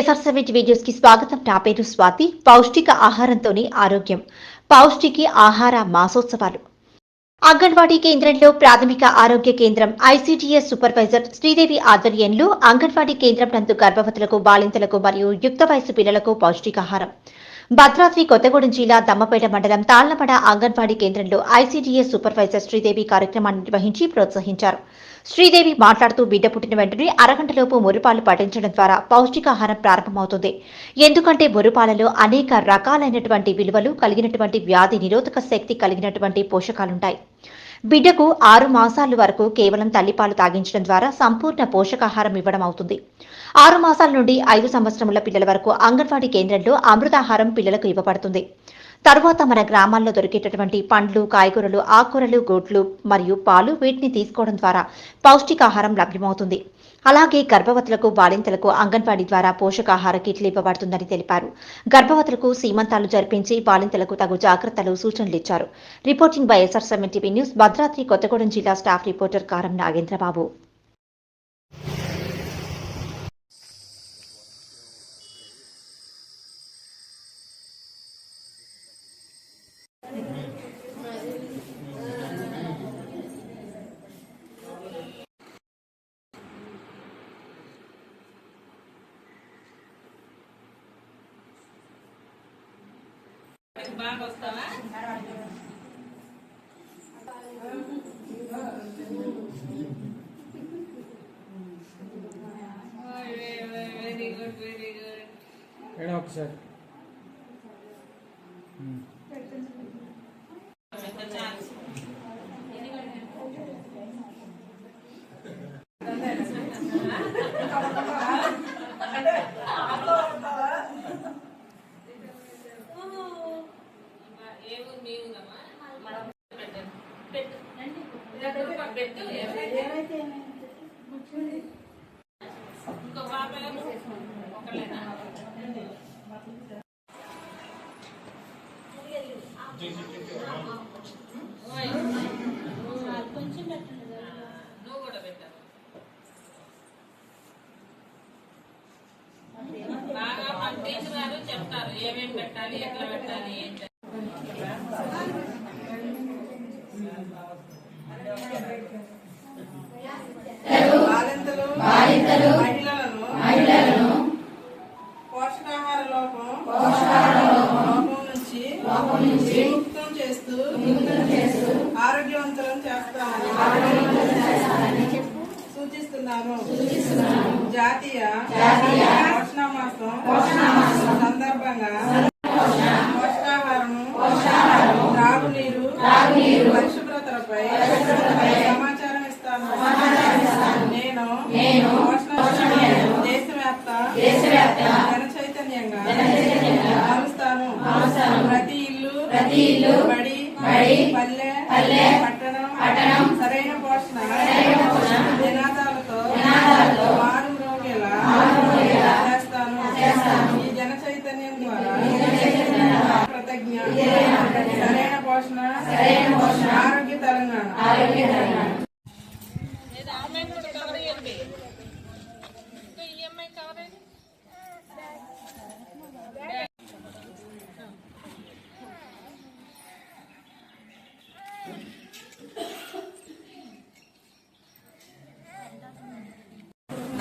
SR seventy వీడియోస్కి స్వాగతం. నా పేరు స్వాతి. పౌష్టిక ఆహారంతోనే ఆరోగ్యం. పౌష్టికి ఆహార మాసోత్సవాలు. అంగన్వాడీ కేంద్రంలో ప్రాథమిక ఆరోగ్య కేంద్రం ఐసీడీఎస్ సూపర్వైజర్ శ్రీదేవి ఆధ్వర్యంలో అంగన్వాడీ కేంద్రం నందు గర్భవతులకు బాలింతలకు మరియు యుక్త వయసు పిల్లలకు పౌష్టికాహారం. భద్రాద్రి కొత్తగూడెం జిల్లా దమ్మపేట మండలం తాళ్ళపడ అంగన్వాడీ కేంద్రంలో ఐసీడీఎస్ సూపర్వైజర్ శ్రీదేవి కార్యక్రమాన్ని నిర్వహించి ప్రోత్సహించారు. శ్రీదేవి మాట్లాడుతూ బిడ్డ పుట్టిన వెంటనే అరగంటలోపు మురుపాలు పఠించడం ద్వారా పౌష్టికాహారం ప్రారంభమవుతుంది. ఎందుకంటే మురుపాలలో అనేక రకాలైనటువంటి విలువలు కలిగినటువంటి వ్యాధి నిరోధక శక్తి కలిగినటువంటి పోషకాలుంటాయి. బిడ్డకు ఆరు మాసాల వరకు కేవలం తల్లిపాలు తాగించడం ద్వారా సంపూర్ణ పోషకాహారం ఇవ్వడం అవుతుంది. ఆరు మాసాల నుండి ఐదు సంవత్సరముల పిల్లల వరకు అంగన్వాడీ కేంద్రంలో అమృతాహారం పిల్లలకు ఇవ్వబడుతుంది. తరువాత మన గ్రామాల్లో దొరికేటటువంటి పండ్లు కాయగూరలు ఆకుకూరలు గోట్లు మరియు పాలు వీటిని తీసుకోవడం ద్వారా పౌష్టికాహారం లభ్యమవుతుంది. అలాగే గర్భవతులకు బాలింతలకు అంగన్వాడీ ద్వారా పోషకాహార కిట్లు ఇవ్వబడుతుందని తెలిపారు. గర్భవతులకు సీమంతాలు జరిపించి బాలింతలకు తగు జాగ్రత్తలు సూచనలు ఇచ్చారు. Reporting by SR seven TV news Bhadradri Kothagudem జిల్లా స్టాఫ్ రిపోర్టర్ కారం నాగేంద్రబాబు. బాగా వస్తావా very good very good madam ఒకసారి చెప్తారు ఏమేమి పెట్టాలి ఎట్లా పెట్టాలి ఏంటి బాలింతలు మహిళలను మహిళలను పోషకాహార లోపం లోపం నుంచి విముక్తం చేస్తూ ఆరోగ్యవంతులను చేస్తామని సూచిస్తున్నాను. జాతీయ పోషణ మాసం సందర్భంగా పోషకాహారము త్రాగునీరు చైతన్యంగా భావిస్తాను ప్రతి ఇల్లు ప్రతి ఇల్లు బడి పల్లె పల్లె పట్టణం పట్టణం సరైన పోషణ నినాదాలతో మారు రోగేలా చేస్తాను. ఈ జన చైతన్యం ద్వారా కృతజ్ఞ సరైన పోషణ ఆరోగ్య తెలంగాణ ఏదో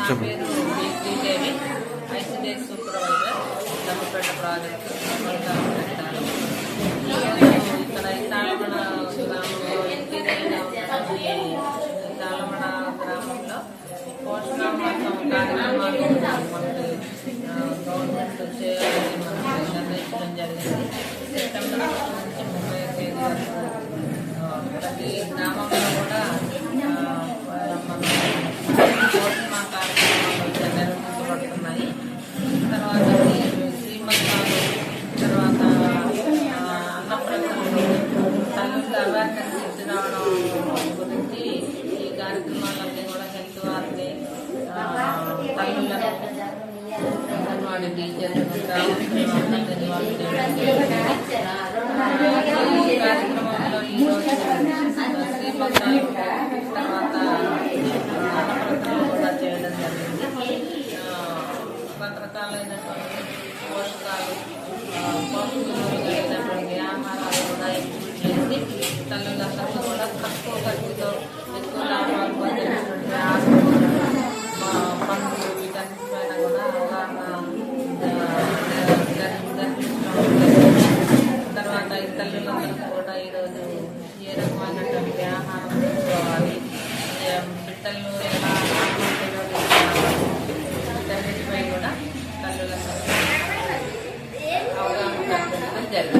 నా పేరు Sridevi ICDS supervisor. Dammapeta project పెట్టాను ఇక్కడ ఈ గ్రామంలో ఎన్టీరైన గ్రామంలో పోషకాహారం కార్యక్రమాలు మనకి గవర్నమెంట్ చేయాలని మనకి నిర్ణయించడం జరిగింది సెప్టెంబర్ నుంచి ముప్పై తేదీ వరకు ప్రతి గ్రామంలో కార్యక్రమంలో കല്ലൂരിൽ